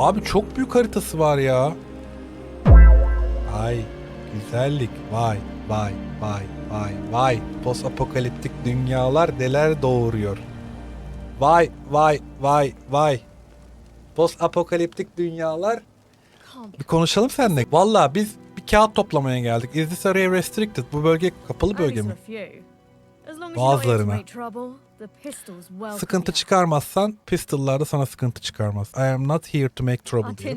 Abi çok büyük haritası var ya. Ay güzellik. Vay vay vay vay vay. Post apokaliptik dünyalar neler doğuruyor. Vay vay vay vay. Post apokaliptik dünyalar. Bir konuşalım seninle. Valla biz bir kağıt toplamaya geldik. Is this area restricted? Bu bölge kapalı bölge mi? Bazılarına. Sıkıntı çıkarmazsan pistol'larda sana sıkıntı çıkarmaz. I am not here to make trouble diyor.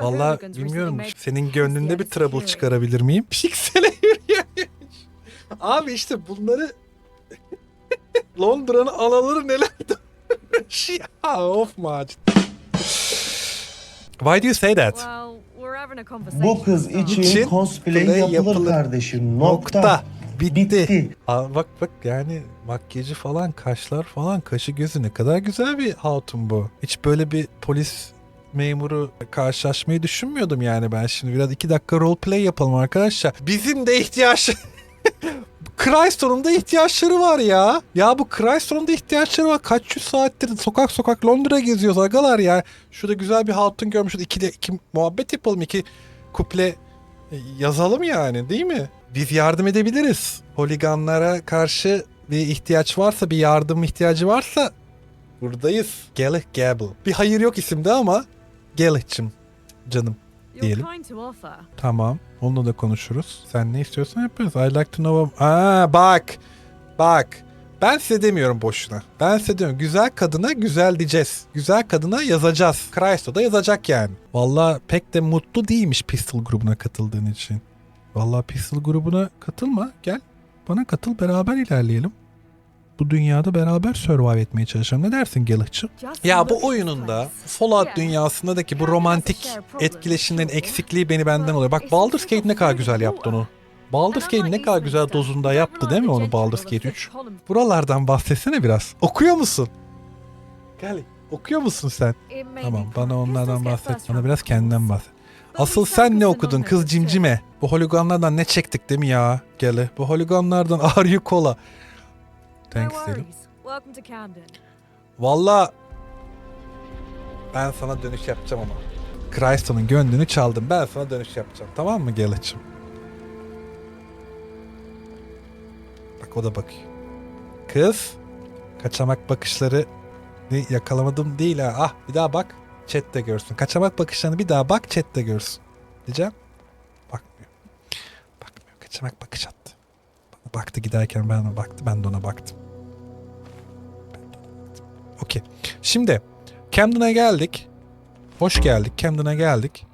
Valla bilmiyorum. Senin gönlünde bir trouble çıkarabilir miyim? Piksele yürüyemiş. Abi işte bunları Londra'nın anaları neler ya. Of Macit. Why do you say that? Bu kız için, İçin cosplay play yapılır, yapılır. kardeşim. Nokta. Nokta. Bitti. Bitti. Aa, bak bak yani makyajı falan kaşlar falan kaşı gözü ne kadar güzel bir hatun bu. Hiç böyle bir polis memuru karşılaşmayı düşünmüyordum yani ben şimdi biraz iki dakika roleplay yapalım arkadaşlar. Bizim de ihtiyaç Chrysler'ın da ihtiyaçları var ya. Ya bu Chrysler'ın da ihtiyaçları var. Kaç yüz saattir sokak sokak Londra geziyoruz agalar ya. Şurada güzel bir hatun görmüşüz. İki de iki muhabbet yapalım. iki kuple yazalım yani değil mi? Biz yardım edebiliriz. Holiganlara karşı bir ihtiyaç varsa, bir yardım ihtiyacı varsa buradayız. Gelih Gable. Bir hayır yok isimde ama Gelih'cim canım. diyelim. Tamam. Onunla da konuşuruz. Sen ne istiyorsan yaparız. I like to know... Aa bak. Bak. Ben size demiyorum boşuna. Ben size diyorum. Güzel kadına güzel diyeceğiz. Güzel kadına yazacağız. Christo da yazacak yani. Valla pek de mutlu değilmiş Pistol grubuna katıldığın için. Valla Pistol grubuna katılma. Gel. Bana katıl beraber ilerleyelim. Bu dünyada beraber survive etmeye çalışalım. Ne dersin Gelih'cim? Ya bu oyununda Fallout dünyasındaki bu romantik etkileşimlerin eksikliği beni benden oluyor. Bak Baldur's Gate ne kadar güzel yaptı onu. Baldur's Gate ne kadar güzel dozunda yaptı değil mi onu Baldur's Gate 3? Buralardan bahsetsene biraz. Okuyor musun? Gel. Okuyor musun sen? Tamam bana onlardan bahset. Bana biraz kendinden bahset. Asıl sen ne okudun kız cimcime? Bu holiganlardan ne çektik değil mi ya? Gele. Bu holiganlardan are you cola? Thanks dedim. Valla ben sana dönüş yapacağım ama. Christo'nun gönlünü çaldım. Ben sana dönüş yapacağım. Tamam mı Gelaç'ım? Bak o da bakıyor. Kız. Kaçamak bakışları yakalamadım değil ha. Ah bir daha bak. Chat'te görsün. Kaçamak bakışlarını bir daha bak chat'te görsün. Diyeceğim. Bakmıyor. Bakmıyor. Kaçamak bakış attı. Bana baktı giderken ben ona baktı. Ben de ona baktım. Okey. Şimdi Camden'a geldik. Hoş geldik. Camden'a geldik.